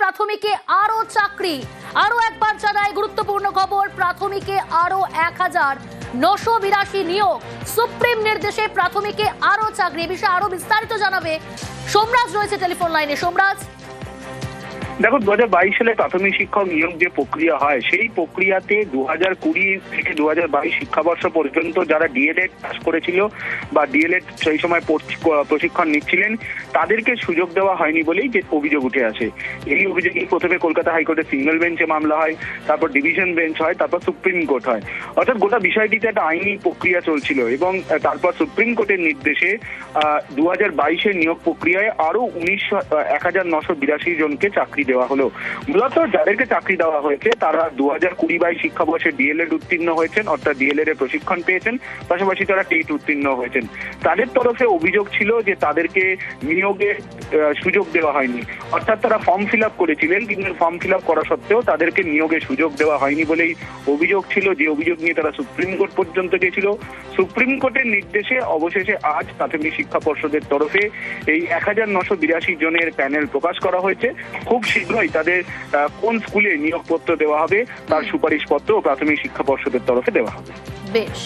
প্রাথমিকে আরও চাকরি। আরও একবার জানায় গুরুত্বপূর্ণ খবর, প্রাথমিকে আরও এক হাজার নশো বিরাশি নিয়োগ। সুপ্রিম নির্দেশে প্রাথমিকে আরও চাকরি। বিষয়ে আরও বিস্তারিত জানাবে সোমরাজ, রয়েছে টেলিফোন লাইনে। সোমরাজ? দেখো দু হাজার বাইশ সালে প্রাথমিক শিক্ষক নিয়োগ যে প্রক্রিয়া হয়, সেই প্রক্রিয়াতে দু হাজার কুড়ি থেকে দু হাজার বাইশ শিক্ষাবর্ষ পর্যন্ত যারা ডিএলএড পাস করেছিল বা ডিএলএড সেই সময় প্রশিক্ষণ নিচ্ছিলেন, তাদেরকে সুযোগ দেওয়া হয়নি বলেই যে অভিযোগ উঠে আসে। এই অভিযোগে প্রথমে কলকাতা হাইকোর্টে সিঙ্গেল বেঞ্চে মামলা হয়, তারপর ডিভিশন বেঞ্চ হয়, তারপর সুপ্রিম কোর্ট হয়। অর্থাৎ গোটা বিষয়টিতে একটা আইনি প্রক্রিয়া চলছিল এবং তারপর সুপ্রিম কোর্টের নির্দেশে দু হাজার বাইশের নিয়োগ প্রক্রিয়ায় আরও উনিশ এক হাজার নশো বিরাশি জনকে চাকরি দেওয়া হলো। মূলত যাদেরকে চাকরি দেওয়া হয়েছে তারা দু হাজার কুড়ি বাইশ শিক্ষাবর্ষে ডিএলএড উত্তীর্ণ হয়েছেন অর্থাৎ ডিএলএড এর প্রশিক্ষণ পেয়েছেন। পাশাপাশি তারা টেট উত্তীর্ণ হয়েছেন। তাদের তরফে অভিযোগ ছিল যে তাদেরকে নিয়োগে আহ, সুযোগ দেওয়া হয়নি। অর্থাৎ তারা ফর্ম ফিল আপ করেছিলেন কিন্তু ফর্ম ফিল আপ করা সত্ত্বেও তাদেরকে নিয়োগে সুযোগ দেওয়া হয়নি বলেই অভিযোগ ছিল। যে অভিযোগ নিয়ে তারা সুপ্রিম কোর্ট পর্যন্ত গেছিল। সুপ্রিম কোর্টের নির্দেশে অবশেষে আজ প্রাথমিক শিক্ষা পর্ষদের তরফে এই এক হাজার নশো বিরাশি জনের প্যানেল প্রকাশ করা হয়েছে। খুব শীঘ্রই তাদের কোন স্কুলে নিয়োগপত্র দেওয়া হবে তার সুপারিশপত্র প্রাথমিক শিক্ষা পর্ষদের তরফে দেওয়া হবে। বেশ।